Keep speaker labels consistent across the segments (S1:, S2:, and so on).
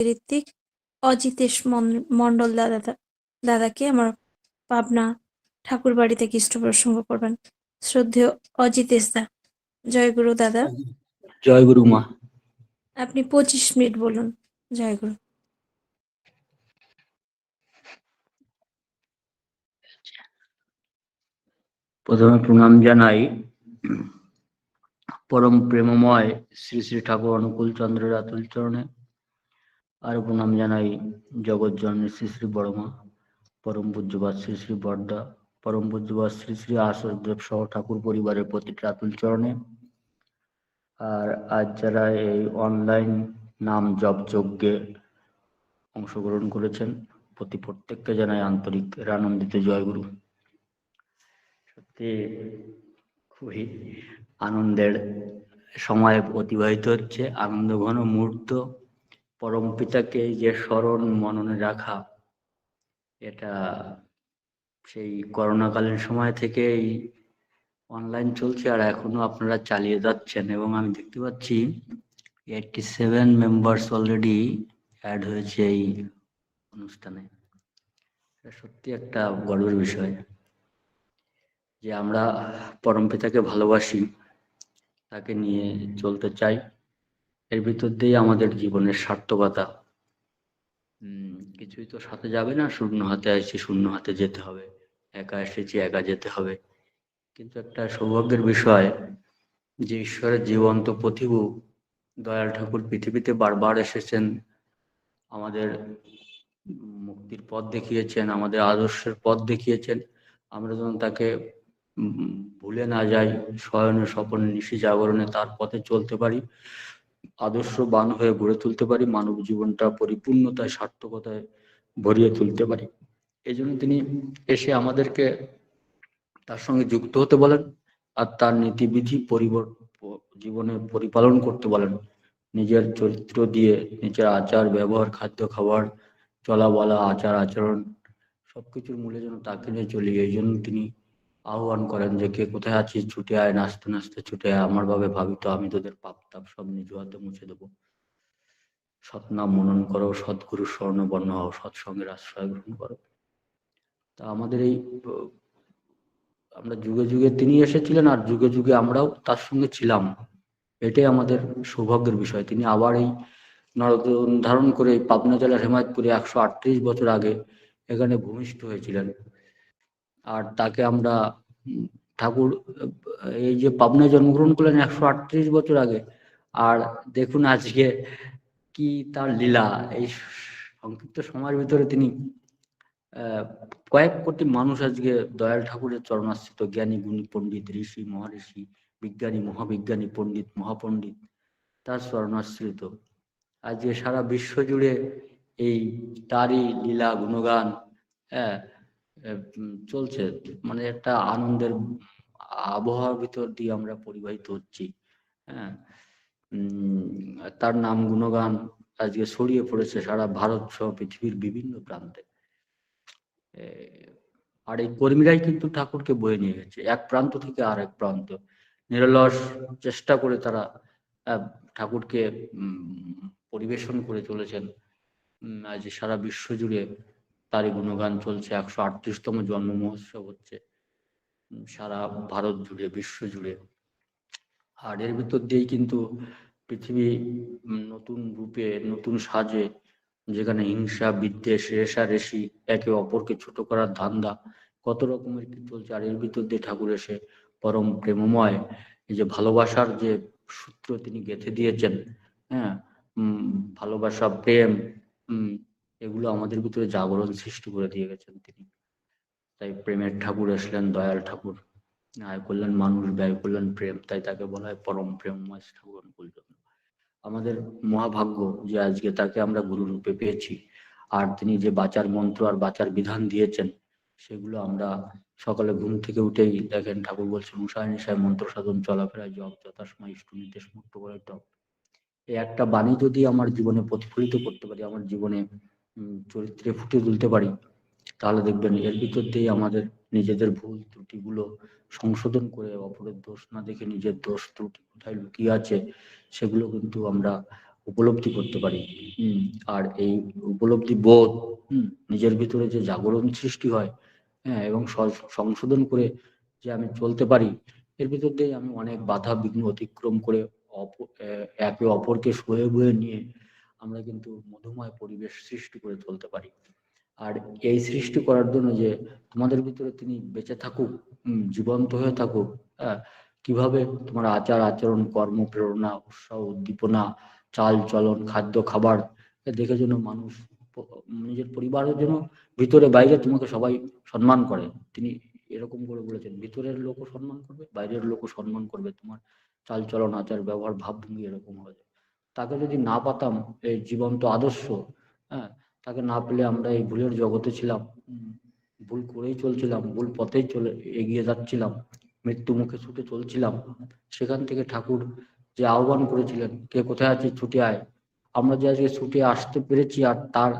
S1: ঋত্বিক অজিতেশ মন- মণ্ডল দাদা দাদাকে আমার পাবনা ঠাকুর বাড়ি থেকে ইষ্ট প্রসঙ্গ করবেন। শ্রদ্ধেয় অজিতেশ দা জয়গুরু দাদা।
S2: জয় গুরু মা।
S1: আপনি পঁচিশ মিনিট বলুন জয়গুরু।
S2: প্রথমে প্রণাম জানাই। পরম প্রেমময় শ্রী শ্রী ঠাকুর অনুকূল চন্দ্রের আতুল চরণে। আর প্রণাম জানাই জগৎ জননী শ্রী শ্রী বড়মা, পরম পূজ্যবাদ শ্রী শ্রী বর্দা পরম পূজ্যবাদ শ্রী শ্রী আশুদেব সহ ঠাকুর পরিবারের প্রতিটি আতুল চরণে। আর আজ যারা এই অনলাইন নাম জপ যজ্ঞে অংশগ্রহণ করেছেন, প্রতি প্রত্যেককে জানাই আন্তরিক আনন্দিত জয়গুরু। সত্যি খুবই আনন্দের সময় অতিবাহিত হচ্ছে, আনন্দ ঘন মুহূর্ত। পরম পিতাকে যে স্মরণ মননে রাখা, এটা সেই করোনাকালীন সময় থেকেই অনলাইন চলছে আর এখনও আপনারা চালিয়ে যাচ্ছেন এবং আমি দেখতে পাচ্ছি eighty seven members already add হয়েছে এই অনুষ্ঠানে। এটা সত্যি একটা গর্বের বিষয় যে আমরা পরম পিতাকে ভালোবাসি, তাকে নিয়ে চলতে চাই। এর ভিতর দিয়ে আমাদের জীবনের সার্থকতা। কিছুই তো সাথে যাবে না, শূন্য হাতে আসছি, শূন্য হাতে যেতে হবে। একা এসেছি, একা যেতে হবে। কিন্তু একটা সৌভাগ্যের বিষয়, যে ঈশ্বরের জীবন্ত প্রতিভু, দয়াল ঠাকুর পৃথিবীতে বারবার এসেছেন, আমাদের মুক্তির পথ দেখিয়েছেন, আমাদের আদর্শের পথ দেখিয়েছেন। আমরা যেন তাকে ভুলে না যাই শয়নে স্বপনে নিশি জাগরণে তার পথে চলতে পারি আদর্শবান হয়ে গড়ে তুলতে পারি, মানব জীবনটা পরিপূর্ণতায়, সার্থকতায় ভরিয়ে তুলতে পারি। এই জন্য তিনি এসে আমাদেরকে তার সঙ্গে যুক্ত হতে বলেন আর তার নীতিবিধি পরিবর্তন জীবনে পরিপালন করতে বলেন। নিজের চরিত্র দিয়ে নিজের আচার, ব্যবহার, খাদ্য, খাবার চলা বলা আচার, আচরণ সবকিছুর মূলে যেন তাকে নিয়ে চলি। এই জন্য তিনি আহ্বান করেন যে, কে কোথায় আছিস? ছুটে আয়, নাচতে নাচতে ছুটে আয়। আমার ভাবে ভাবিত আমি তোদের পাপ, তাপ সব নিজ হাতে মুছে দেবো। সৎনাম মনন করো, সদ্গুরু স্বর্ণবর্ণ হও, সৎসঙ্গের আশ্রয় গ্রহণ করো। তা আমাদের এই, আমরা যুগে যুগে তিনি এসেছিলেন আর যুগে যুগে আমরাও তার সঙ্গে ছিলাম। এটাই আমাদের সৌভাগ্যের বিষয়। তিনি আবার এই নরদন ধারণ করে পাবনা জেলার হেমায়তপুরে একশো আটত্রিশ বছর আগে এখানে ভূমিষ্ঠ হয়েছিলেন। আর তাকে আমরা ঠাকুর, এই যে পাবনায় জন্মগ্রহণ করলেন একশো আটত্রিশ বছর আগে, আর দেখুন আজকে কি তার লীলা, এই সংক্ষিপ্ত সময়ের ভিতরে তিনি কয়েক কোটি মানুষ আজকে দয়াল ঠাকুরের চরণাশ্রিত জ্ঞানী গুণী পণ্ডিত, ঋষি, মহাঋষি, বিজ্ঞানী, মহাবিজ্ঞানী পণ্ডিত, মহাপণ্ডিত, তার চরণাশ্রিত। আজকে সারা বিশ্ব জুড়ে এই তারই লীলা, গুণগান হ্যাঁ চলছে। মানে একটা আনন্দের আবহাওয়ার ভিতর দিয়ে আমরা পরিবাহিত হচ্ছি। হ্যাঁ? তার নাম গুণগান আজকে ছড়িয়ে পড়েছে সারা ভারত সহ পৃথিবীর বিভিন্ন প্রান্তে। আর এই কর্মীরাই কিন্তু ঠাকুরকে বয়ে নিয়ে গেছে। এক প্রান্ত থেকে আর এক প্রান্ত। নিরলস চেষ্টা করে তারা ঠাকুরকে পরিবেশন করে চলেছেন। আজ সারা বিশ্ব জুড়ে তারই গুণগান চলছে, একশো আটত্রিশতম জন্ম মহোৎসব হচ্ছে সারা ভারত জুড়ে, বিশ্ব জুড়ে। আর এর ভিতর দিয়েই কিন্তু পৃথিবী নতুন রূপে, নতুন সাজে, যেখানে হিংসা, বিদ্বেষ রেশারেশি একে অপরকে ছোট করার ধান্দা, কত রকমের কি চলছে। আর এর ভিতর দিয়ে ঠাকুর এসে পরম প্রেমময়, এই যে ভালোবাসার যে সূত্র তিনি গেঁথে দিয়েছেন হ্যাঁ ভালোবাসা, প্রেম এগুলো আমাদের ভিতরে জাগরণ সৃষ্টি করে দিয়ে গেছেন তিনি। তাই প্রেমের ঠাকুর আসলেন, দয়াল ঠাকুর। আয় করলেন মানুষ, ব্যয় করলেন প্রেম। তাই তাকে বলা হয় পরম প্রেমময় ঠাকুর অনুকূল আমাদের মহাভাগ্য যে আজকে তাকে আমরা গুরু রূপে পেয়েছি, আর তিনি যে বাচার মন্ত্র আর বাচার বিধান দিয়েছেন, সেগুলো আমরা সকালে ঘুম থেকে উঠেই দেখেন ঠাকুর বলছেন, উষায় নিশায় মন্ত্র সাধন চলাফেরায় জপ যথাসময় ইষ্ট নির্দেশ মুক্ত করে টপ এই একটা বাণী যদি আমার জীবনে প্রতিফলিত করতে পারি, আমার জীবনে চরিত্রে ফুটে তুলতে পারি, তাহলে দেখবেন এর ভিতর দিয়ে আমাদের নিজেদের ভুল ত্রুটিগুলো সংশোধন করে অপরের দোষ না দেখে নিজের দোষ ত্রুটি কোথায় লুকিয়ে আছে, সেগুলো কিন্তু আমরা উপলব্ধি করতে পারি। আর এই উপলব্ধি বোধ নিজের ভিতরে যে জাগরণ সৃষ্টি হয় হ্যাঁ এবং সংশোধন করে যে আমি চলতে পারি, এর ভিতর দিয়ে আমি অনেক বাধা বিঘ্ন অতিক্রম করে অপ- একে অপরকে সয়ে বয়ে নিয়ে আমরা কিন্তু মধুময় পরিবেশ সৃষ্টি করে তুলতে পারি। আর এই সৃষ্টি করার জন্য যে তোমাদের ভিতরে তিনি বেঁচে থাকুক জীবন্ত হয়ে থাকুক হ্যাঁ কীভাবে তোমার আচার আচরণ, কর্ম, প্রেরণা, উৎসাহ, উদ্দীপনা, চাল চলন, খাদ্য, খাবার দেখে যেন মানুষ নিজের পরিবারের জন্য ভিতরে বাইরে তোমাকে সবাই সম্মান করে। তিনি এরকম করে বলেছেন, ভিতরের লোকও সম্মান করবে, বাইরের লোকও সম্মান করবে। তোমার চাল চলন, আচার, ব্যবহার, ভাবভঙ্গি এরকম হবে তাকে যদি না পাতাম এই জীবন্ত আদর্শ হ্যাঁ তাকে না পেলে আমরা এই ভুলের জগতে ছিলাম। ভুল করেই চলছিলাম, ভুল পথেই চলে, এগিয়ে যাচ্ছিলাম, মৃত্যু মুখে ছুটে চলছিলাম। সেখান থেকে ঠাকুর যে আহ্বান করেছিলেন, কে কোথায় আছে ছুটে আয়। আমরা যে আজকে ছুটে আসতে পেরেছি আর তার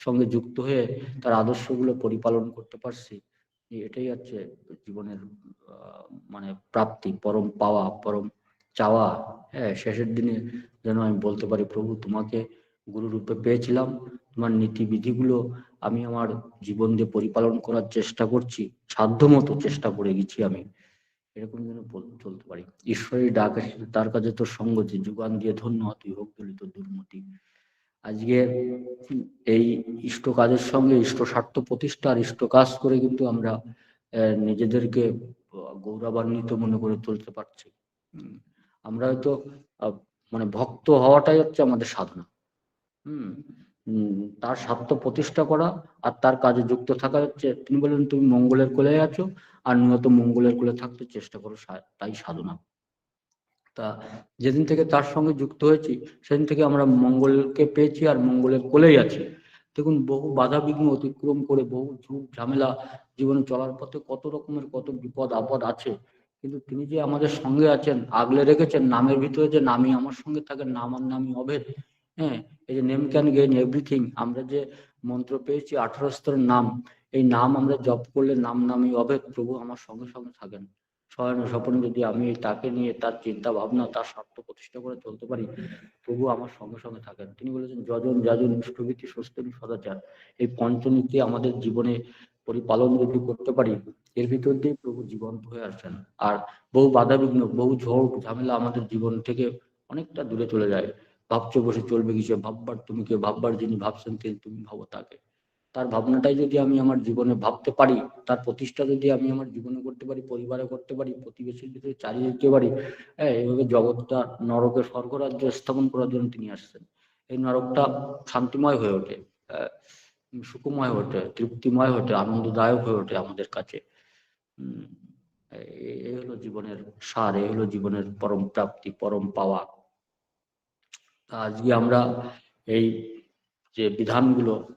S2: সঙ্গে যুক্ত হয়ে তার আদর্শগুলো পরিপালন করতে পারছি, এটাই হচ্ছে জীবনের মানে প্রাপ্তি, পরম পাওয়া, পরম চাওয়া। হ্যাঁ শেষের দিনে যেন আমি বলতে পারি প্রভু তোমাকে গুরু রূপে পেয়েছিলাম। তোমার নীতি বিধিগুলো আমি আমার জীবন দিয়ে পরিপালন করার চেষ্টা করছি সাধ্য মতো চেষ্টা করে গেছি আমি। এরকম যেন চলতে পারি। ঈশ্বরের ডাক এসেছে তার কাছে তোর সঙ্গ যে যুগান দিয়ে ধন্য তুই হোক দলিত দুর্মতি। আজকে এই ইষ্ট কাজের সঙ্গে ইষ্ট স্বার্থ প্রতিষ্ঠা আর ইষ্ট কাজ করে কিন্তু আমরা নিজেদেরকে গৌরবান্বিত মনে করে চলতে পারছি। আমরা হয়তো আহ, মানে ভক্ত হওয়াটাই হচ্ছে আমাদের সাধনা। হুম? তার স্বার্থ প্রতিষ্ঠা করা আর তার কাজে যুক্ত থাকা হচ্ছে, তিনি বলেন তুমি মঙ্গলের কোলে আছো আর নিয়ত মঙ্গলের কোলে থাকতে চেষ্টা করো তাই সাধনা। তা যেদিন থেকে তার সঙ্গে যুক্ত হয়েছি, সেদিন থেকে আমরা মঙ্গলকে পেয়েছি আর মঙ্গলের কোলেই আছি। দেখুন, বহু বাধা বিঘ্ন অতিক্রম করে বহু ঝুঁক ঝামেলা জীবনে চলার পথে কত রকমের কত বিপদ, আপদ আছে। কিন্তু তিনি যে আমাদের সঙ্গে আছেন, আগলে রেখেছেন, নামের ভিতরে যে নামই আমার সঙ্গে থাকেন, নাম আর নামই অভেদ হ্যাঁ এই যে নেম ক্যান গেইন এভরিথিং আমরা যে মন্ত্র পেয়েছি, আঠারো স্তরের নাম, এই নাম আমরা জপ করলে নাম নামই অভেদ প্রভু আমার সঙ্গে সঙ্গে থাকেন। শয়ন স্বপন যদি আমি তাকে নিয়ে তার চিন্তা ভাবনা, তার স্বার্থ প্রতিষ্ঠা করে চলতে পারি, প্রভু আমার সঙ্গে সঙ্গে থাকেন। তিনি বলেছেন, যজন যাজন সুস্থনী সদাচার, এই পঞ্চনীতি আমাদের জীবনে পরিপালন যদি করতে পারি এর ভিতর দিয়ে প্রভু জীবন্ত হয়ে আসেন আর বহু বাধা বিঘ্ন বহু ঝড়, ঝামেলা আমাদের জীবন থেকে অনেকটা দূরে চলে যায়। ভাবছ বসে চলবে কিছু ভাববার তুমি কে? ভাববার যিনি ভাবছেন তিনি তুমি ভাবো তাকে। তার ভাবনাটাই যদি আমি আমার জীবনে ভাবতে পারি, তার প্রতিষ্ঠা যদি আমি আমার জীবনে করতে পারি, পরিবারে করতে পারি, প্রতিবেশীর ভিতরে চালিয়ে দিতে পারি হ্যাঁ এইভাবে জগৎটা নরকের স্বর্গরাজ্য স্থাপন করার জন্য তিনি আসছেন। এই নরকটা শান্তিময় হয়ে ওঠে সুখময় হয়ে ওঠে, তৃপ্তিময় হয়ে ওঠে, আনন্দদায়ক হয়ে ওঠে আমাদের কাছে। এই- হলো জীবনের সার এই হলো জীবনের পরম প্রাপ্তি পরম পাওয়া। আজকে আমরা এই যে বিধানগুলো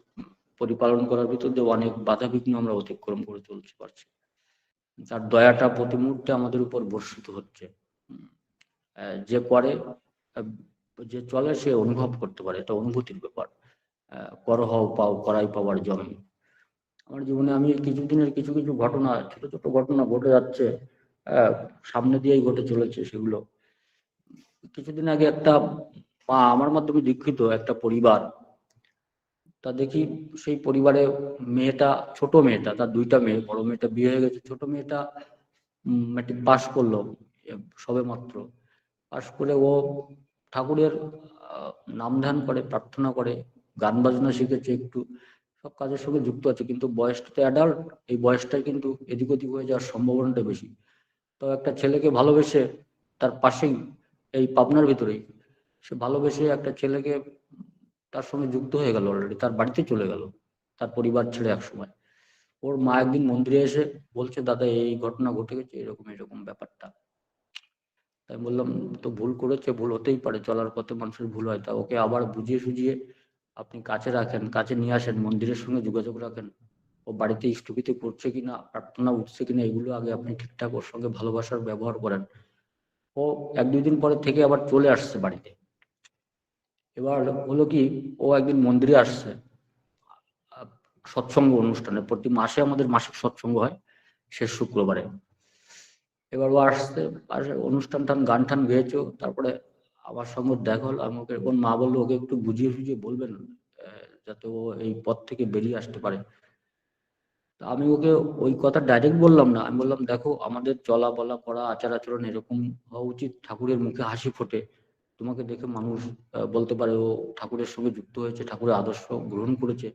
S2: পরিপালন করার ভিতর দিয়ে অনেক বাধা বিঘ্ন আমরা অতিক্রম করে চলতে পারছি। তার দয়াটা প্রতি মুহূর্তে আমাদের উপর বর্ষিত হচ্ছে। যে করে যে চলে সে অনুভব করতে পারে এটা অনুভূতির ব্যাপার। আহ, কর হও পাও করাই পাওয়ার জমি। আমার জীবনে আমি কিছুদিনের কিছু কিছু ঘটনা, ছোট ছোট ঘটনা ঘটে যাচ্ছে সামনে দিয়েই ঘটে চলেছে সেগুলো। কিছুদিন আগে একটা মা আমার মাধ্যমে দীক্ষিত, একটা পরিবার। তা দেখি সেই পরিবারে মেয়েটা ছোট মেয়েটা, তার দুইটা মেয়ে, বড় মেয়েটা বিয়ে হয়ে গেছে, ছোট মেয়েটা ম্যাট্রিক পাশ করল সবে মাত্র পাশ করে ও ঠাকুরের নাম ধ্যান করে, প্রার্থনা করে, গান বাজনা শিখেছে একটু। সব কাজের সঙ্গে যুক্ত আছে, কিন্তু বয়সটা তো অ্যাডাল্ট এই বয়সটাই কিন্তু এদিক ওদিক হয়ে যাওয়ার সম্ভাবনাটা বেশি। তো একটা ছেলেকে ভালোবেসে তার পাশেই, এই পাবনার ভিতরেই, সে ভালোবেসে একটা ছেলেকে তার সঙ্গে যুক্ত হয়ে গেল অলরেডি তার বাড়িতে চলে গেল, তার পরিবার ছেড়ে এক সময় ওর মা একদিন মন্দিরে এসে বলছে, দাদা, এই ঘটনা ঘটে গেছে, এরকম এরকম ব্যাপারটা। তাই বললাম, তো ভুল করেছে, ভুল হতেই পারে, চলার পথে মানুষের ভুল হয়। তা ওকে আবার বুঝিয়ে সুঝিয়ে আপনি কাছে রাখেন, কাছে নিয়ে আসেন, মন্দিরের সঙ্গে যোগাযোগ রাখেন। ও বাড়িতে স্থগিত করছে কিনা, প্রার্থনা উঠছে কিনা, এগুলো আগে আপনি ঠিকঠাক ওর সঙ্গে ভালোবাসার ব্যবহার করেন। ও এক দুই দিন পরে থেকে আবার চলে আসছে বাড়িতে। এবার হলো কি, ও একদিন মন্দিরে আসছে। সৎসঙ্গ অনুষ্ঠানে, প্রতি মাসে আমাদের মাসিক সৎসঙ্গ হয়, শেষ শুক্রবারে। এবার ও আসছে অনুষ্ঠান টান, গান টান গেয়েছে, তারপরে আমার সঙ্গে দেখা হলো আমি ওকে ওর মা বলল, ওকে একটু বুঝিয়ে সুঝিয়ে বলবেন যাতে ও এই পথ থেকে বেরিয়ে আসতে পারে। তা আমি ওকে ওই কথা ডাইরেক্ট বললাম না। আমি বললাম, দেখো, আমাদের চলা বলা করা আচার আচরণ এরকম হওয়া উচিত ঠাকুরের মুখে হাসি ফোটে। তোমাকে দেখে মানুষ বলতে পারে ও ঠাকুরের সঙ্গে যুক্ত হয়েছে, ঠাকুরের আদর্শ গ্রহণ করেছে।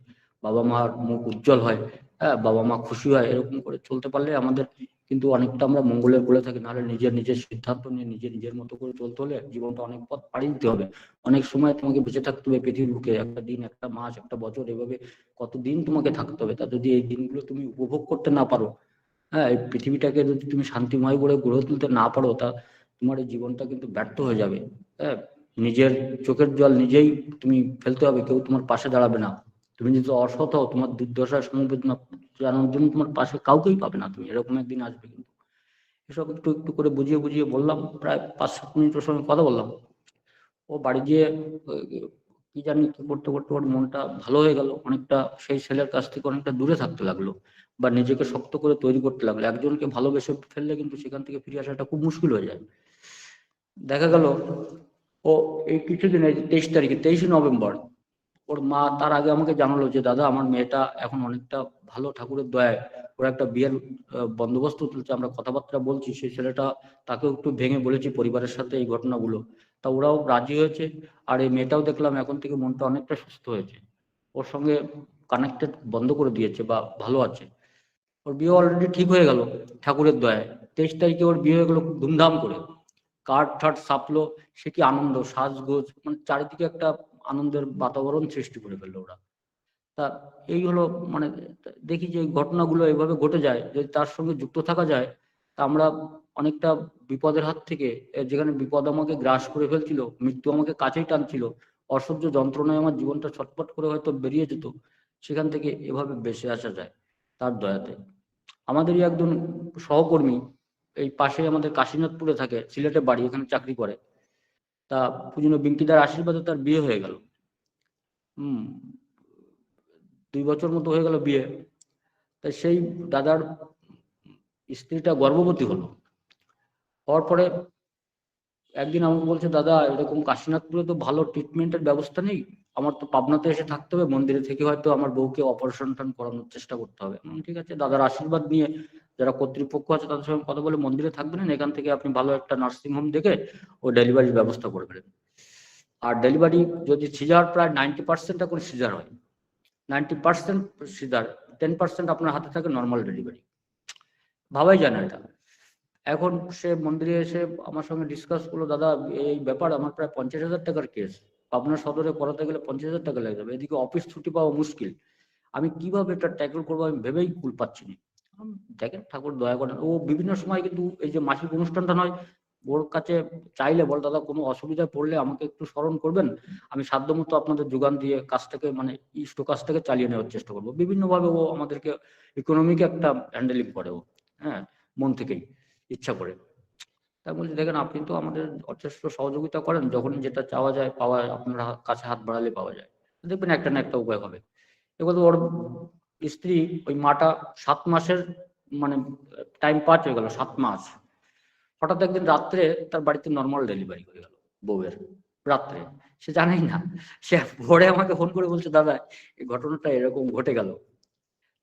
S2: বাবা মার মুখ উজ্জ্বল হয় হ্যাঁ বাবা মা খুশি হয়, এরকম করে চলতে পারলে আমাদের কিন্তু অনেকটা আমরা মঙ্গলের বলে থাকি, নাহলে নিজের নিজের সিদ্ধান্ত নিয়ে নিজে নিজের মতো করে চলতে হলে জীবনটা অনেক পথ পাড়ি দিতে হবে। অনেক সময় তোমাকে বেঁচে থাকতে হবে পৃথিবীর বুকে, একটা দিন, একটা মাস, একটা বছর, এভাবে কতদিন তোমাকে থাকতে হবে? তা যদি এই দিনগুলো তুমি উপভোগ করতে না পারো হ্যাঁ এই পৃথিবীটাকে যদি তুমি শান্তিময় করে গড়ে তুলতে না পারো, তা তোমার এই জীবনটা কিন্তু ব্যর্থ হয়ে যাবে। হ্যাঁ নিজের চোখের জল নিজেই তুমি ফেলতে হবে, কেউ তোমার পাশে দাঁড়াবে না। তুমি যদি অসৎ হও, তোমার দুর্দশার সমবেদনা জানানোর জন্য তোমার পাশে কাউকেই পাবে না তুমি, এরকম একদিন আসবে কিন্তু। এসব একটু একটু করে বুঝিয়ে বুঝিয়ে বললাম, প্রায় পাঁচ সাত মিনিট ওর সঙ্গে কথা বললাম। ও বাড়ি গিয়ে কি জানি কি করতে করতে ওর মনটা ভালো হয়ে গেল। অনেকটা সেই ছেলের কাছ থেকে অনেকটা দূরে থাকতে লাগল বা নিজেকে শক্ত করে তৈরি করতে লাগল। একজনকে ভালোবেসে ফেললে কিন্তু সেখান থেকে ফিরে আসাটা খুব মুশকিল হয়ে যায়। দেখা গেল, ও এই কিছুদিন তেইশ তারিখে, তেইশে নভেম্বর ওর মা তার আগে আমাকে জানালো যে, দাদা, আমার মেয়েটা এখন অনেকটা ভালো ঠাকুরের দয়ায়। ওর একটা বিয়ের বন্দোবস্ত তুলছে। আমরা কথাবার্তা বলছি। সেই ছেলেটা তাকেও একটু ভেঙে বলেছি পরিবারের সাথে এই ঘটনাগুলো। তা ওরাও রাজি হয়েছে। আর এই মেয়েটাও দেখলাম এখন থেকে মনটা অনেকটা সুস্থ হয়েছে। ওর সঙ্গে কানেক্টেড বন্ধ করে দিয়েছে বা ভালো আছে। ওর বিয়ে অলরেডি ঠিক হয়ে গেল ঠাকুরের দয়ায়। তেইশ তারিখে ওর বিয়ে হয়ে গেলো খুব ধুমধাম করে। কার্ড ঠাট সাপলো। সে কি আনন্দ, সাজগোজ। মানে চারিদিকে একটা আনন্দের বাতাবরণ সৃষ্টি করে ফেলল ওরা। তা এই হলো মানে দেখি যে ঘটনাগুলো এইভাবে ঘটে যায়, যদি তার সঙ্গে যুক্ত থাকা যায়, তা আমরা অনেকটা বিপদের হাত থেকে যেখানে বিপদ আমাকে গ্রাস করে ফেলছিল, মৃত্যু আমাকে কাছেই টানছিল, অসহ্য যন্ত্রণায় আমার জীবনটা ছটপট করে হয়তো বেরিয়ে যেত, সেখান থেকে এভাবে বেঁচে আসা যায় তার দয়াতে। আমাদেরই একজন সহকর্মী এই পাশে আমাদের কাশীনাথপুরে থাকে, সিলেটে বাড়ি, এখানে চাকরি করে। তা পুজনো বিঙ্কিদার আশীর্বাদে তার বিয়ে হয়ে গেল। হুম, দুই বছর মতো হয়ে গেল বিয়ে। তা সেই দাদার স্ত্রীটা গর্ভবতী হলো। হওয়ার পরে একদিন আমাকে বলছে, দাদা, এরকম কাশীনাথপুরে তো ভালো ট্রিটমেন্টের ব্যবস্থা নেই। আমার তো পাবনাতে এসে থাকতে হবে। মন্দিরে থেকে হয়তো আমার বউকে অপারেশন টান করানোর চেষ্টা করতে হবে। ঠিক আছে, দাদার আশীর্বাদ নিয়ে যারা কর্তৃপক্ষ আছে তাদের সঙ্গে কথা বলে মন্দিরে থাকবেন এখান থেকে আপনি ভালো একটা নার্সিং হোম দেখে ও ডেলিভারির ব্যবস্থা করবেন আর ডেলিভারি যদি সিজার প্রায় নাইনটি পার্সেন্ট এখন সিজার হয় ninety percent caesar ten percent আপনার হাতে থাকে নর্মাল ডেলিভারি ভাবাই যায় না এটা। এখন সে মন্দিরে এসে আমার সঙ্গে ডিসকাস করল, দাদা, এই ব্যাপার আমার প্রায় পঞ্চাশ হাজার টাকার কেস আপনার সদরে করাতে গেলে পঞ্চাশ হাজার টাকা লেগে যাবে। এদিকে অফিস ছুটি পাওয়া মুশকিল। আমি কীভাবে এটা ট্যাকল করব আমি ভেবেই কুল পাচ্ছি না। দেখেন, ঠাকুর দয়া করেন ও বিভিন্ন সময় কিন্তু এই যে মাসিক অনুষ্ঠানটা নয়, ওর কাছে চাইলে বল, দাদা, কোনো অসুবিধায় পড়লে আমাকে একটু স্মরণ করবেন। আমি সাধ্যমতো আপনাদের যোগান দিয়ে কাজটাকে মানে ইষ্ট কাজটাকে চালিয়ে নেওয়ার চেষ্টা করব। বিভিন্নভাবে ও আমাদেরকে ইকোনমিক একটা হ্যান্ডেলিং করে ও হ্যাঁ মন থেকেই, ইচ্ছা করে। তাই বলছি, দেখেন, আপনি তো আমাদের যথেষ্ট সহযোগিতা করেন, যখনই যেটা চাওয়া যায়, পাওয়া আপনার কাছে হাত বাড়ালে পাওয়া যায়। দেখবেন একটা না একটা উপায় হবে। এবার ওর স্ত্রী ওই মাটা সাত মাসের মানে টাইম পাঁচ হয়ে গেল, সাত মাস। হঠাৎ একদিন রাত্রে তার বাড়িতে নর্মাল ডেলিভারি হয়ে গেল, বউয়ের। রাত্রে। সে জানেই না, সে ভোরে আমাকে ফোন করে বলছে, দাদা, এই ঘটনাটা এরকম ঘটে গেল।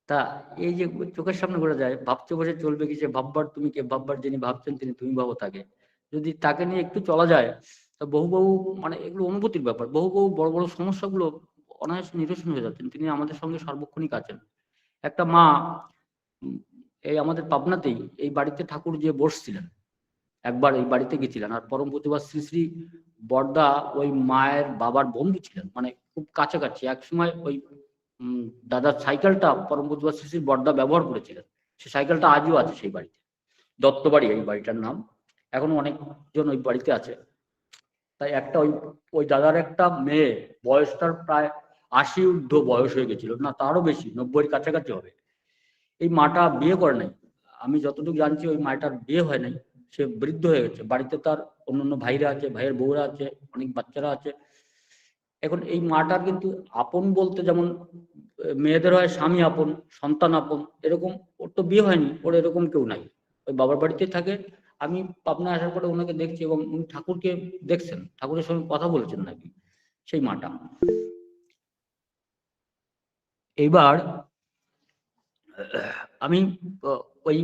S2: তা এই যে চোখের সামনে ঘটে যায়, ভাবতে বসে চলবে কি যে ভাববার, তুমি কে ভাববার, যিনি ভাবছেন তিনি তুমি ভাবো তাকে। যদি তাকে নিয়ে একটু চলা যায়, তা বহু বহু মানে এগুলো অনুভূতির ব্যাপার, বহু বহু বড় বড় সমস্যাগুলো অনায়াসে নিরসন হয়ে যাচ্ছেন। তিনি আমাদের সঙ্গে সার্বক্ষণিক আছেন। একটা মা এই আমাদের পাবনাতেই এই বাড়িতে ঠাকুর যে বসছিলেন, একবার এই বাড়িতে গেছিলেন আর পরম প্রতিভা শ্রী শ্রী বর্দা ওই মায়ের বাবার বন্ধু ছিলেন মানে খুব কাছাকাছি। এক সময় ওই দাদার সাইকেলটা পরম প্রতিভা শ্রী শ্রী বর্দা ব্যবহার করেছিলেন। সেই সাইকেলটা আজও আছে সেই বাড়িতে। দত্তবাড়ি এই বাড়িটার নাম। এখনও অনেকজন ওই বাড়িতে আছে। তাই একটা ওই ওই দাদার একটা মেয়ে, বয়সটার প্রায় আশি ঊর্ধ্ব বয়স হয়ে গেছিল, না তারও বেশি, নব্বইয়ের কাছাকাছি হবে। এই মাটা বিয়ে করে নাই। আমি যতটুকু জানছি ওই মাটার বিয়ে হয় নাই, সে বৃদ্ধ হয়ে গেছে। বাড়িতে তার অন্যান্য ভাইরা আছে, ভাইয়ের বউরা আছে, অনেক বাচ্চারা আছে। এখন এই মাটার কিন্তু আপন বলতে যেমন, মেয়েদের হয় স্বামী আপন, সন্তান আপন, এরকম ওর তো বিয়ে হয়নি, ওর এরকম কেউ নাই। ওই বাবার বাড়িতে থাকে। আমি পাবনা আসার পরে ওনাকে দেখছি এবং উনি ঠাকুরকে দেখছেন। ঠাকুরের সঙ্গে কথা বলেছেন নাকি সেই মাটা। এইবার আমি ওই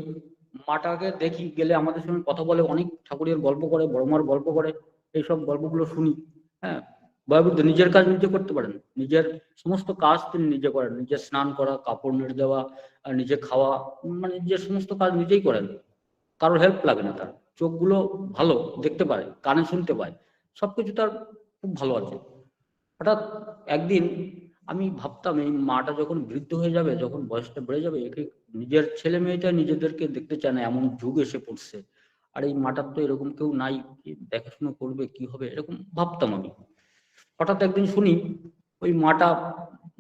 S2: মাটাকে দেখি, গেলে আমাদের সঙ্গে কথা বলে, অনেক ঠাকুরের গল্প করে, বড়মার গল্প করে, এইসব গল্পগুলো শুনি হ্যাঁ? বয়োবৃদ্ধ নিজের কাজ নিজে করতে পারেন। নিজের সমস্ত কাজ তিনি নিজে করেন। নিজে স্নান করা, কাপড় নেড়ে দেওয়া নিজে খাওয়া মানে নিজের সমস্ত কাজ নিজেই করেন। কারোর হেল্প লাগে না তার। চোখগুলো ভালো, দেখতে পারে কানে শুনতে পায়। সবকিছু তার খুব ভালো আছে। হঠাৎ একদিন আমি ভাবতাম এই মাটা যখন বৃদ্ধ হয়ে যাবে যখন বয়সটা বেড়ে যাবে একে নিজের ছেলে মেয়েটা নিজেদেরকে দেখতে চায় না এমন যুগ এসে পড়ছে। আর এই মাটার তো এরকম কেউ নাই দেখাশোনা করবে কি হবে এরকম ভাবতাম আমি। হঠাৎ একদিন শুনি ওই মাটা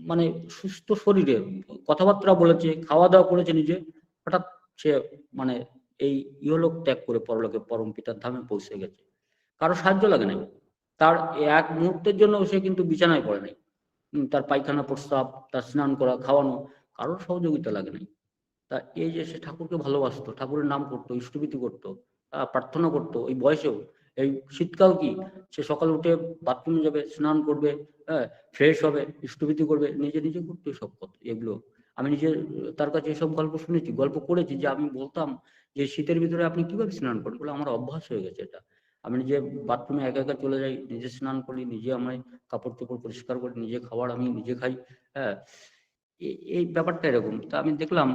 S2: মানে সুস্থ শরীরে কথাবার্তা বলেছে খাওয়া দাওয়া করেছে নিজে হঠাৎ সে মানে এই ইহলোক ত্যাগ করে পরলোকে পরম পিতার ধামে পৌঁছে গেছে। কারও সাহায্য লাগে নাই। তার এক মুহূর্তের জন্য সে কিন্তু বিছানায় পড়ে নাই। তার পায়খানা প্রস্রাব, তার স্নান করা, খাওয়ানো, কারোর সহযোগিতা লাগে নাই। তা এই যে সে ঠাকুরকে ভালোবাসতো, ঠাকুরের নাম করতো ইষ্টভীতি করতো প্রার্থনা করতো, এই বয়সেও, এই শীতকাল কি, সে সকালে উঠে বাথরুমে যাবে, স্নান করবে হ্যাঁ ফ্রেশ হবে ইষ্টভীতি করবে, নিজে নিজে করতো সব কথা, এগুলো। আমি নিজে, তার কাছে এসব গল্প শুনেছি, গল্প করেছি যে আমি বলতাম যে শীতের ভিতরে আপনি কীভাবে স্নান করেন? বলে আমার অভ্যাস হয়ে গেছে এটা। আমি নিজে বাথরুমে একা একা চলে যাই, নিজে স্নান করি, নিজে আমি কাপড় চোপড় পরিষ্কার করি, নিজে খাবার আমি নিজে খাই হ্যাঁ। এই ব্যাপারটা এরকম। তা আমি দেখলাম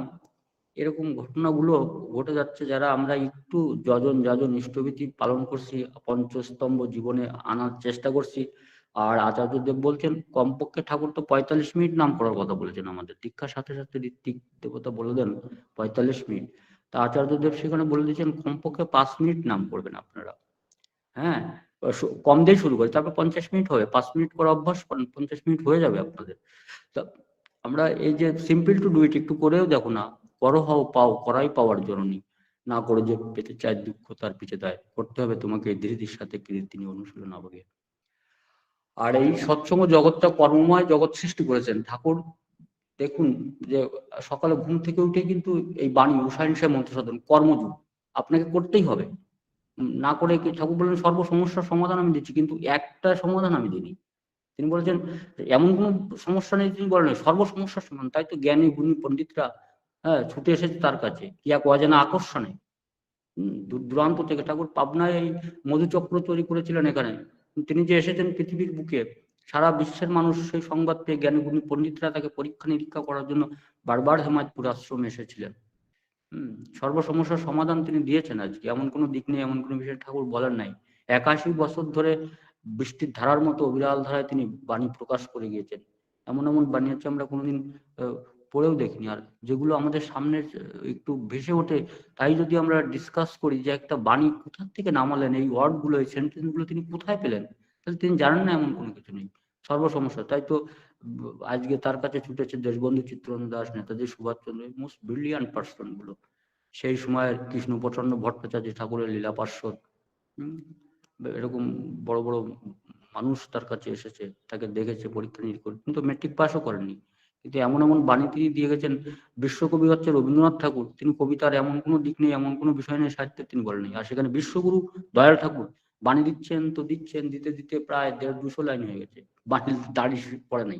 S2: এরকম ঘটনাগুলো ঘটে যাচ্ছে যারা আমরা একটু যজন যাজন ইষ্টভীতি পালন করছি, পঞ্চস্তম্ভ জীবনে আনার চেষ্টা করছি। আর আচার্যদেব বলছেন, কমপক্ষে ঠাকুর তো পঁয়তাল্লিশ মিনিট নাম করার কথা বলেছেন আমাদের। দীক্ষার সাথে সাথে ঋত্বিক দেবতা বলে দেন, পঁয়তাল্লিশ মিনিট। তা আচার্যদেব সেখানে বলে দিয়েছেন, কমপক্ষে পাঁচ মিনিট নাম করবেন আপনারা। হ্যাঁ? কম দিয়ে শুরু করে, তারপর পঞ্চাশ মিনিট হবে, পাঁচ মিনিট করে অভ্যাস পঞ্চাশ মিনিট হয়ে যাবে আপনাদের। তা, আমরা এই যে সিম্পল টু ডু ইট একটু করেও দেখো না, করো হও, পাও, করাই পাওয়ার জননী। না করে যে পেতে চায় দুঃখ তার পিছে দেয়, করতে হবে তোমাকে ধীরে সাথে কীর্তিনি অনুশীলন আবগে আর এই সৎসঙ্গ জগৎটা কর্মময় জগৎ সৃষ্টি করেছেন, ঠাকুর, দেখুন যে সকালে ঘুম থেকে উঠে কিন্তু এই বাণী উষাহিংসা মন্ত্র সাধন, কর্মযুগ, আপনাকে করতেই হবে। না করে ঠাকুর বললেন, সর্ব সমস্যার সমাধান আমি দিচ্ছি, কিন্তু একটা সমাধান আমি দিইনি। তিনি বলেছেন এমন কোনো সমস্যা নেই, তিনি বলেন সর্ব সমস্যার সমাধান, তাই তো জ্ঞানী, গুণী পণ্ডিতরা হ্যাঁ ছুটে এসেছে তার কাছে, কি এক অজানা আকর্ষণে। দূর দূরান্ত থেকে ঠাকুর পাবনায় এই মধুচক্র তৈরি করেছিলেন এখানে। তিনি যে এসেছেন পৃথিবীর বুকে, সারা বিশ্বের মানুষ সেই সংবাদ পেয়ে জ্ঞানী, গুণী পণ্ডিতরা তাকে পরীক্ষা নিরীক্ষা করার জন্য বারবার হেমায়তপুর আশ্রমে এসেছিলেন। হম সর্ব সমস্যার সমাধান তিনি দিয়েছেন আজকে। এমন কোনো দিক নেই, এমন কোনো বিষয় ঠাকুর বলার নাই। একাশি বছর ধরে বৃষ্টির ধারার মতো অবিরাল ধারায় তিনি বাণী প্রকাশ করে গিয়েছেন। এমন এমন বাণী হচ্ছে আমরা কোনোদিন পড়েও দেখিনি। আর যেগুলো আমাদের সামনে একটু ভেসে ওঠে, তাই যদি আমরা ডিসকাস করি যে একটা বাণী কোথার থেকে নামালেন, এই ওয়ার্ডগুলো, এই সেন্টেন্সগুলো তিনি কোথায় পেলেন, তাহলে তিনি জানেন না এমন কোনো কিছু নেই। সর্ব সমস্যা তাই তো, আজকে তার কাছে ছুটেছে দেশবন্ধু চিত্তরঞ্জন দাস, নেতাজি সুভাষচন্দ্র মোস্ট ব্রিলিয়ান্ট পার্সনগুলো। সেই সময়ের কৃষ্ণ প্রচণ্ড ভট্টাচার্য ঠাকুরের লীলা পার্শ্বদ। এরকম বড় বড় মানুষ তার কাছে এসেছে, তাকে দেখেছে, পরীক্ষা নিরীক্ষা কিন্তু মেট্রিক পাসও করেননি কিন্তু এমন এমন বাণী তিনি দিয়ে গেছেন, বিশ্বকবি হচ্ছে রবীন্দ্রনাথ ঠাকুর। তিনি কবিতার এমন কোনো দিক নেই, এমন কোনো বিষয় নেই সাহিত্যে তিনি বলেননি। আর সেখানে বিশ্বগুরু দয়াল ঠাকুর বাণী দিচ্ছেন, তো দিচ্ছেন, দিতে দিতে প্রায় দেড় দুশো লাইন হয়ে গেছে। বাণী দাড়ি পড়ে নাই।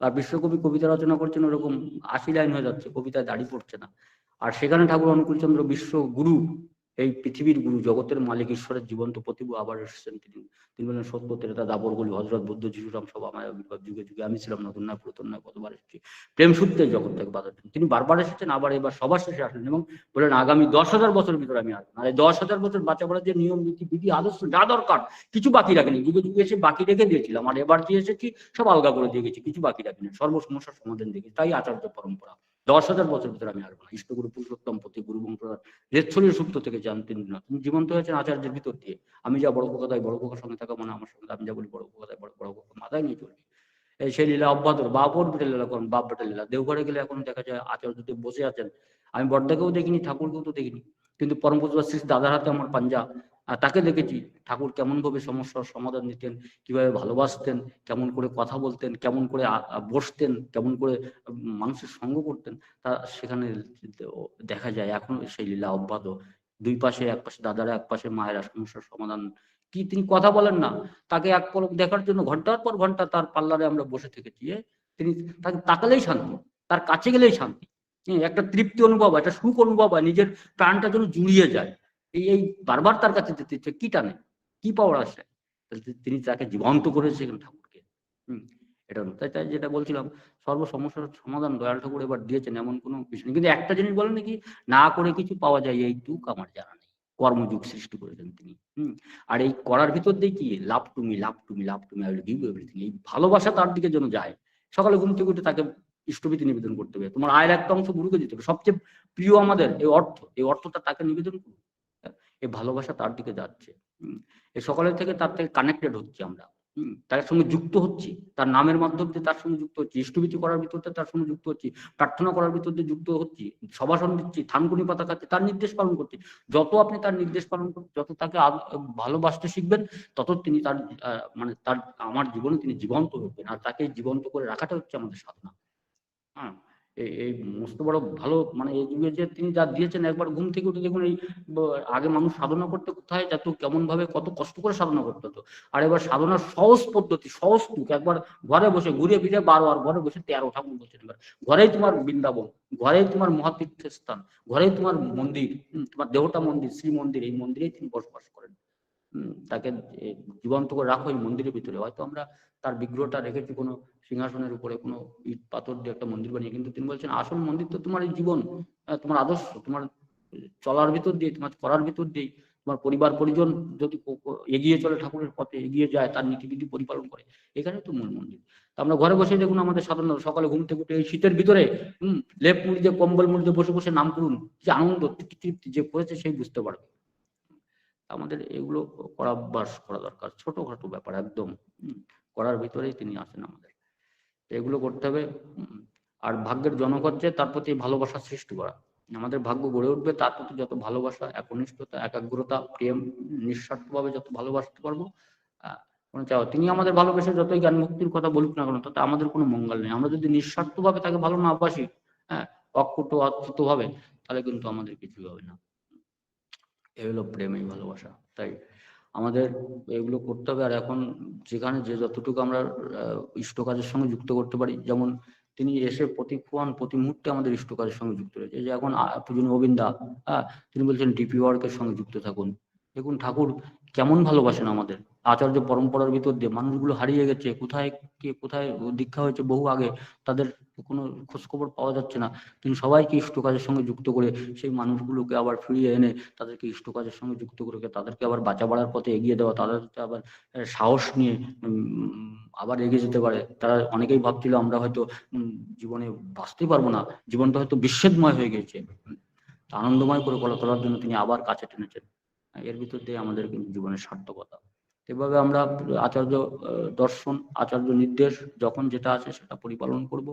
S2: আর বিশ্বকবি কবিতা রচনা করছেন ওরকম আশি লাইন হয়ে যাচ্ছে, কবিতায় দাড়ি পড়ছে না। আর সেখানে ঠাকুর অনুকূলচন্দ্র বিশ্ব গুরু এই পৃথিবীর গুরু জগতের মালিক, ঈশ্বরের জীবন্ত প্রতিভু আবার এসেছেন তিনি। তিনি বলেন, সত্য, তেরেতা দাবর গলি হজরত বুদ্ধ, যিশুরাম সব আমার আবির্ভাব যুগে যুগে আমি ছিলাম নতুন নয়, পুরাতন নয়, কতবার এসেছি। প্রেম সূত্রে জগৎ থেকে বাধা। তিনি বারবার এসেছেন, আবার এবার সবার শেষে আসলেন এবং বলেন, আগামী দশ হাজার বছর ভিতরে আমি আসব। আর এই দশ হাজার বছর বাঁচা পড়ার যে নিয়ম, নীতি, বিধি, আদর্শ যা দরকার, কিছু বাকি রাখেনি। যুগে যুগে এসে বাকি রেখে দিয়েছিলাম, আর এবার যে এসেছি? সব আলগা করে দিয়ে গেছি, কিছু বাকি রাখিনি। সর্ব সমস্যার সমাধান দেখেছি। তাই আচার্য পরম্পরা। দশ হাজার বছর ভিতরে আমি আসব না ইষ্টগুরু পুরুষোত্তম প্রতি গুরু বংশধর সুপ্ত থেকে জানতেন না। তিনি জীবন্ত হয়েছেন আচার্যের ভিতর দিয়ে। আমি যা বড় কথায় বড় কথার সঙ্গে থাকা মানে আমার সঙ্গে আমি যা বলি বড় কথায় বড় বড় কথা মাথায় নিয়ে এই সেই লীলা অব্যাহত। বাপর বেটে লীলা করেন, বাপ বেটে লীলা। দেওঘরে গেলে এখন দেখা যায় আচার্যদেব বসে আছেন। আমি বড়দাকেও দেখিনি, ঠাকুরকেও তো দেখিনি। কিন্তু পরম পূজা শ্রী দাদার হাতে আমার পাঞ্জা। আর তাকে দেখেছি, ঠাকুর কেমন ভাবে সমস্যার সমাধান দিতেন, কীভাবে ভালোবাসতেন, কেমন করে কথা বলতেন, কেমন করে বসতেন, কেমন করে মানুষের সঙ্গ করতেন। তা সেখানে দেখা যায়, এখন সেই লীলা অব্যাহত। দুই পাশে এক পাশে দাদারা, এক পাশে মায়েরা সমস্যার সমাধান। কি তিনি কথা বলেন না, তাকে এক পলক দেখার জন্য ঘণ্টার পর ঘণ্টা তার পাল্লারে আমরা বসে থেকেছি। তিনি তাকে তাকালেই শান্তি, তার কাছে গেলেই শান্তি। একটা তৃপ্তি অনুভব হয় একটা সুখ অনুভব হয়, নিজের প্রাণটা যেন জুড়িয়ে যায়। এই এই বারবার তার কাছে যেতে ইচ্ছে, কি টানে? কি পাওয়ার আসে? তিনি তাকে জীবন্ত করেছেন ঠাকুরকে। হম, এটা। তাই তাই যেটা বলছিলাম, সর্ব সমস্যার সমাধান দয়াল ঠাকুর এবার দিয়েছেন এমন কোনো বিষয় নেই। কিন্তু একটা জিনিস বলেন নাকি না করে কিছু পাওয়া যায় এইটুক আমার জানা নেই। কর্মযুগ সৃষ্টি করেছেন তিনি, হম। আর এই করার ভিতর দিয়ে কি? লাভ টুমি লাভ টুমি লাভ টুমি আই উইল গিভ এভরিথিং এই ভালোবাসা তার দিকে যেন যায়, সকালে ঘুম থেকে উঠে তাকে ইষ্টভীতি নিবেদন করতে হবে। তোমার আয়ের একটা অংশ গুরুকে দিতে হবে। সবচেয়ে প্রিয় আমাদের এই অর্থ, এই অর্থটা তাকে নিবেদন করুন। এই ভালোবাসা তার দিকে যাচ্ছে। এই সকালের থেকে তার থেকে কানেক্টেড হচ্ছে আমরা। তার সঙ্গে যুক্ত হচ্ছি। তার নামের মাধ্যম দিয়ে তার সঙ্গে যুক্ত হচ্ছি। ইষ্টভীতি করার ভিতর দিয়ে তার সঙ্গে যুক্ত হচ্ছি। প্রার্থনা করার ভিতর দিয়ে যুক্ত হচ্ছি। সভাসন দিচ্ছি। থানকুনি পাতা খাচ্ছি তার নির্দেশ পালন করছি। যত আপনি তার নির্দেশ পালন করবেন যত তাকে ভালোবাসতে শিখবেন তত তিনি তার মানে তার আমার জীবনে তিনি জীবন্ত হবেন। আর তাকে জীবন্ত করে রাখাটা হচ্ছে আমাদের সাধনা। হ্যাঁ। এই মস্ত বড় ভালো মানে এই যুগে যে তিনি যা দিয়েছেন, একবার ঘুম থেকে উঠে দেখুন এই আগে মানুষ সাধনা করতে কোথায়? যেত কেমন ভাবে কত কষ্ট করে সাধনা করতে হতো আর এবার সাধনার সহজ পদ্ধতি, সহজ টুক, একবার ঘরে বসে ঘুরে ফিরে বারো আর ঘরে বসে তেরো, ঠাকুর বলছেন এবার। ঘরেই তোমার বৃন্দাবন, ঘরেই তোমার মহাতীর্থ স্থান, ঘরেই তোমার মন্দির তোমার দেহটা মন্দির শ্রী মন্দির এই মন্দিরেই তিনি বসবাস করেন। তাকে জীবন্ত করে রাখো এই মন্দিরের ভিতরে। হয়তো আমরা তার বিগ্রহটা রেখেছি কোনো সিংহাসনের উপরে কোনো ইট পাথর দিয়ে একটা মন্দির বানিয়ে, কিন্তু তিনি বলছেন, আসল মন্দির তো তোমার এই জীবন তোমার আদর্শ, তোমার চলার ভিতর দিয়ে তোমার করার ভিতর দিয়ে তোমার পরিবার, পরিজন যদি এগিয়ে চলে ঠাকুরের পথে, এগিয়ে যায়, তার নীতিবিধি পরিপালন করে। এখানে তো মূল মন্দির। আমরা ঘরে বসে দেখুন আমাদের সাধারণ সকালে ঘুম থেকে উঠে এই শীতের ভিতরে, হম, লেপ মুড়ি দিয়ে, কম্বল মুড়ি দিয়ে বসে বসে নাম করুন যে আনন্দ তৃপ্তি যে করেছে সেই বুঝতে পারবে। আমাদের এগুলো করা অভ্যাস করা দরকার, ছোটখাটো ব্যাপার একদম করার ভিতরেই তিনি আসেন আমাদের। এগুলো করতে হবে। আর ভাগ্যের জনক হচ্ছে তার প্রতি ভালোবাসা সৃষ্টি করা। আমাদের ভাগ্য গড়ে উঠবে তার প্রতি যত ভালোবাসা, একনিষ্ঠতা, একাগ্রতা, প্রেম, নিঃস্বার্থভাবে যত ভালোবাসতে পারব তিনি আমাদের ভালোবেসে যতই জ্ঞান মুক্তির কথা বলুক না কেন, তাতে আমাদের কোনো মঙ্গল নেই। আমরা যদি নিঃস্বার্থভাবে তাকে ভালো না বাসি হ্যাঁ অকুট অচ্যুত ভাবে তাহলে কিন্তু আমাদের কিছুই হবে না। এ হলো প্রেম, এই ভালোবাসা, তাই? আমাদের এগুলো করতে হবে। আর এখন যেখানে যে যতটুকু আমরা ইষ্ট কাজের সঙ্গে যুক্ত করতে পারি, যেমন তিনি এসে প্রতিক্ষণ, প্রতি মুহূর্তে আমাদের ইষ্ট কাজের সঙ্গে যুক্ত রয়েছে। যে এখন পূজনীয় গোবিন্দা হ্যাঁ তিনি বলছেন, ডিপি ওয়ার্কের সঙ্গে যুক্ত থাকুন। দেখুন, ঠাকুর কেমন ভালোবাসেন আমাদের। আচার্য পরম্পরার ভিতর দিয়ে মানুষগুলো হারিয়ে গেছে, কোথায় কে কোথায় দীক্ষা হয়েছে বহু আগে, তাদের কোনো খোঁজ খবর পাওয়া যাচ্ছে না। তিনি সবাইকে ইষ্ট কাজের সঙ্গে যুক্ত করে সেই মানুষগুলোকে আবার ফিরিয়ে এনে তাদেরকে ইষ্ট কাজের সঙ্গে যুক্ত করে তাদেরকে আবার বাঁচা বাড়ার পথে এগিয়ে দেওয়া, তাদেরকে আবার সাহস নিয়ে আবার এগিয়ে যেতে পারে। তারা অনেকেই ভাবছিল আমরা হয়তো জীবনে বাঁচতেই পারব না, জীবনটা হয়তো বিচ্ছেদময় হয়ে গেছে আনন্দময় করে গড়ে তোলার জন্য তিনি আবার কাছে টেনেছেন। এর ভিতর দিয়ে আমাদের জীবনের সার্থকতা। এভাবে আমরা আচার্য দর্শন, আচার্য নির্দেশ যখন যেটা আছে সেটা পরিপালন করব।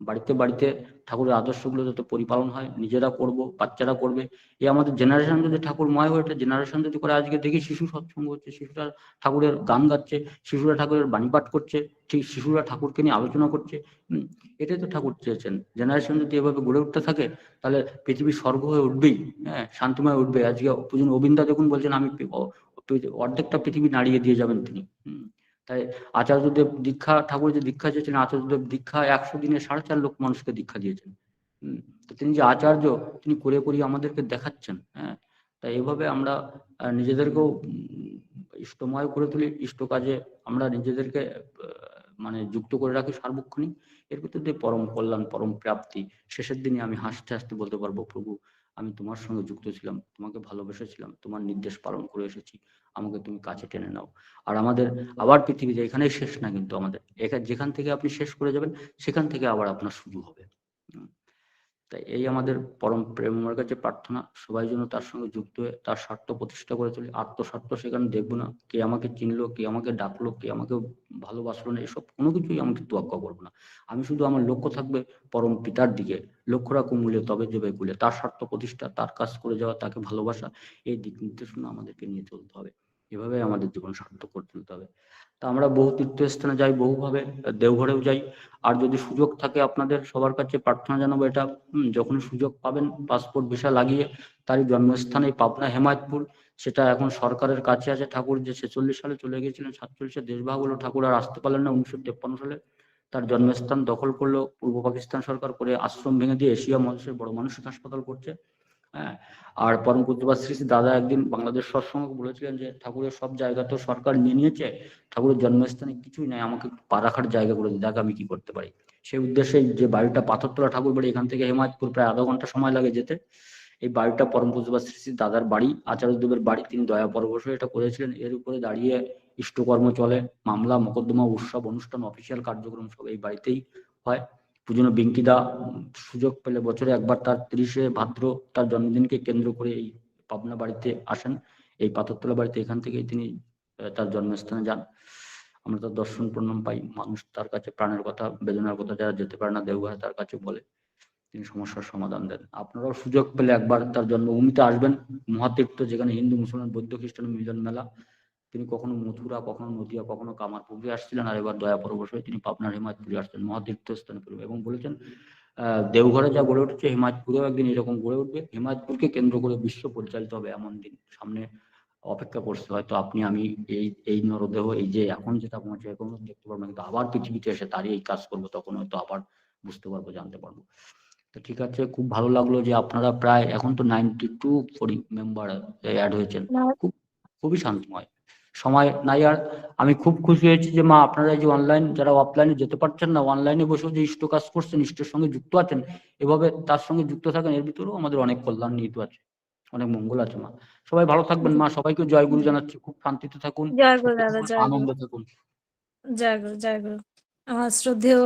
S2: বাড়িতে বাড়িতে ঠাকুরের আদর্শগুলো যাতে পরিপালন হয়, নিজেরা করব, বাচ্চারা করবে। এই আমাদের জেনারেশন যদি ঠাকুর ময় হয়ে ওঠে জেনারেশন যদি করে আজকে দেখি শিশু সৎসঙ্গ হচ্ছে, শিশুরা ঠাকুরের গান গাচ্ছে, শিশুরা ঠাকুরের বাণী পাঠ করছে, ঠিক শিশুরা ঠাকুরকে নিয়ে আলোচনা করছে এটাই তো ঠাকুর চেয়েছেন। জেনারেশন যদি এভাবে গড়ে উঠতে থাকে, তাহলে পৃথিবী স্বর্গ হয়ে উঠবেই হ্যাঁ শান্তিময় উঠবে। আজকে পুজন অবিন্দা দেখুন বলছেন, আমি অর্ধেকটা পৃথিবী নাড়িয়ে দিয়ে যাবেন তিনি। তাই আচার্যদেব দীক্ষা ঠাকুর যে দীক্ষা চেয়েছেন, আচার্যদেব দীক্ষা একশো দিনে সাড়ে চার লক্ষ মানুষকে দীক্ষা দিয়েছেন। তিনি যে আচার্য, তিনি করে করিয়ে আমাদেরকে দেখাচ্ছেন হ্যাঁ। তাই এভাবে আমরা নিজেদেরকেও ইষ্টময় করে তুলি, ইষ্ট কাজে আমরা নিজেদেরকে মানে যুক্ত করে রাখি সার্বক্ষণিক। এর ভিতর দিয়ে পরম কল্যাণ, পরম প্রাপ্তি, শেষের দিনে আমি হাসতে হাসতে বলতে পারব, প্রভু আমি তোমার সঙ্গে যুক্ত ছিলাম, তোমাকে ভালোবেসেছিলাম, তোমার নির্দেশ পালন করে এসেছি, আমাকে তুমি কাছে টেনে নাও। আর আমাদের আবার পৃথিবীতে এখানেই শেষ না কিন্তু আমাদের যেখান থেকে আপনি শেষ করে যাবেন, সেখান থেকে আবার আপনার শুরু হবে। তাই এই আমাদের পরম প্রেমের কাছে প্রার্থনা, সবাই যেন তার সঙ্গে যুক্ত হয়ে, তার স্বার্থ প্রতিষ্ঠা করে চলি আত্মস্বার্থ সেখানে দেখব না, কে আমাকে চিনলো, কে আমাকে ডাকলো, কে আমাকে ভালোবাসলো না, এসব কোনো কিছুই আমি তোয়াক্কা করব না। আমি শুধু আমার লক্ষ্য থাকবে পরম পিতার দিকে, লক্ষ্য রাখো মূলে, তবে দেবে কুলে। তার স্বার্থ প্রতিষ্ঠা, তার কাজ করে যাওয়া, তাকে ভালোবাসা, এই দিক নির্দেশনা আমাদেরকে নিয়ে চলতে হবে। এভাবে আমাদের জীবন সার্থক করে তুলতে হবে। তা আমরা বহু তীর্থস্থানে যাই, বহুভাবে দেওঘরেও যাই। আর যদি সুযোগ থাকে আপনাদের সবার কাছে প্রার্থনা জানাব এটা যখন সুযোগ পাবেন, পাসপোর্ট ভিসা লাগিয়ে তারই জন্মস্থান পাবনা হেমায়তপুর। সেটা এখন সরকারের কাছে আছে ঠাকুর, যে ছেচল্লিশ সালে চলে গিয়েছিলেন, সাতচল্লিশে দেশভাগ হলো ঠাকুর আর আসতে পারলেন না উনিশশো তেপ্পান্ন সালে। তার জন্মস্থান দখল করল পূর্ব পাকিস্তান সরকার করে আশ্রম ভেঙে দিয়ে এশিয়া মহাদেশের বড় মানসিক হাসপাতাল করছে। হ্যাঁ? আর পরম পূজ্যপাত শ্রী দাদা একদিন বাংলাদেশ সৎসঙ্গ বলেছিলেন যে, ঠাকুরের সব জায়গা তো সরকার নিয়ে নিয়েছে, ঠাকুরের জন্মস্থানে কিছুই নাই, আমাকে পা রাখার জায়গা করে দেখ আমি কি করতে পারি। সেই উদ্দেশ্যে যে বাড়িটা পাথরতলা ঠাকুর বাড়ি, এখান থেকে হেমায়তপুর প্রায় আধা ঘণ্টা সময় লাগে যেতে। এই বাড়িটা পরম পূজ্যপাত শ্রী দাদার বাড়ি, আচার্যদেবের বাড়ি। তিনি দয়া পরবশ এটা করেছিলেন। এর উপরে দাঁড়িয়ে ইষ্টকর্ম চলে, মামলা, মোকদ্দমা, উৎসব, অনুষ্ঠান, অফিসিয়াল কার্যক্রম সব এই বাড়িতেই হয়। পুজনো বিঙ্কিদা সুযোগ পেলে বছরে একবার তার তিরিশে ভাদ্র তার জন্মদিনকে কেন্দ্র করে এই পাবনা বাড়িতে আসেন। এই পাথরতলা বাড়িতে এখান থেকেই তিনি তার জন্মস্থানে যান। আমরা তার দর্শন প্রণাম পাই। মানুষ তার কাছে প্রাণের কথা, বেদনার কথা যারা যেতে পারে না দেওঘরে তার কাছে বলে। তিনি সমস্যার সমাধান দেন। আপনারাও সুযোগ পেলে একবার তার জন্মভূমিতে আসবেন। মহাতীর্থ, যেখানে হিন্দু, মুসলমান, বৌদ্ধ, খ্রিস্টান মিলন মেলা তিনি কখনো মথুরা কখনো নদিয়া কখনো কামারপুরে আসছিলেন আর এবার দয়া পরবশ হয়ে তিনি পাবনার হিমায়তপুরে আসছেন মহাতীর্থ স্থানে পূর্বে এবং বলেছেন দেওঘরে যা গড়ে উঠেছে হিমায়তপুরেও একদিন এরকম গড়ে উঠবে। হিমায়তপুরকে কেন্দ্র করে বিশ্ব পরিচালিত হবে এমন দিন। সামনে অপেক্ষা করছে হয়তো আপনি আমি এই এই নরদেহ এই যে এখন যেটা পৌঁছে এখন দেখতে পারব কিন্তু আবার পৃথিবীতে এসে তারই এই কাজ করব তখন হয়তো আবার বুঝতে পারব জানতে পারব। তো ঠিক আছে খুব ভালো লাগল যে আপনারা প্রায় এখন তো ninety two four member add হয়েছেন। খুব খুবই শান্তময়। সময় নাই আর আমি খুব খুশি হয়েছি যে মা আপনারা যে অনলাইন যারা অফলাইনে যেতে পারছেন না অনলাইনে বসেও যে ইষ্ট কাজ করছেন ইষ্টের সঙ্গে যুক্ত আছেন এভাবে তার সঙ্গে যুক্ত থাকেন এর ভিতরেও আমাদের অনেক কল্যাণ নিহিত আছে অনেক মঙ্গল আছে মা। সবাই ভালো থাকবেন মা সবাইকে জয় গুরু জানাচ্ছি খুব শান্তিতে থাকুন আনন্দে থাকুন।
S1: জয় গুরু জয় গুরু। আমার শ্রদ্ধেয়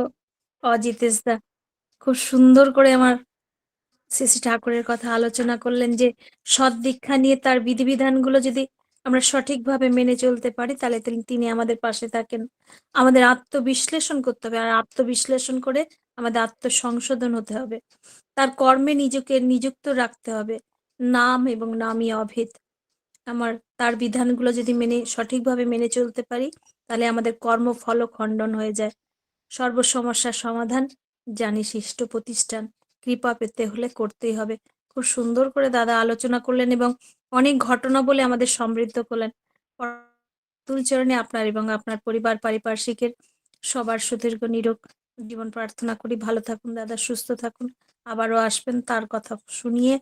S1: অজিতেশ দা খুব সুন্দর করে আমার শ্রী শ্রী ঠাকুরের কথা আলোচনা করলেন যে সৎ দীক্ষা নিয়ে তার বিধিবিধানগুলো যদি আমরা সঠিকভাবে মেনে চলতে পারি, তাহলে তিনি- আমাদের পাশে থাকেন। আমাদের আত্মবিশ্লেষণ করতে হবে, আর আত্মবিশ্লেষণ করে আমাদের আত্মসংশোধন হতে হবে। তার কর্মে নিজেকে নিযুক্ত রাখতে হবে, নাম এবং নামই অভেদ। আমার, তার বিধানগুলো যদি মেনে, সঠিকভাবে মেনে চলতে পারি, তাহলে আমাদের কর্ম কর্মফল খণ্ডন হয়ে যায়। সর্ব সমস্যার সমাধান, জানি শিষ্ট প্রতিষ্ঠান। কৃপা পেতে হলে করতেই হবে। খুব সুন্দর করে দাদা আলোচনা করলেন এবং অনেক ঘটনা বলে আমাদের সমৃদ্ধ করলেন। তুলচরণে আপনার এবং আপনার পরিবার, পারিপার্শ্বিকের সবার সুদীর্ঘ, নিরোগ জীবন প্রার্থনা করি। ভালো থাকুন দাদা, সুস্থ থাকুন। আবারও আসবেন তার কথা শুনিয়ে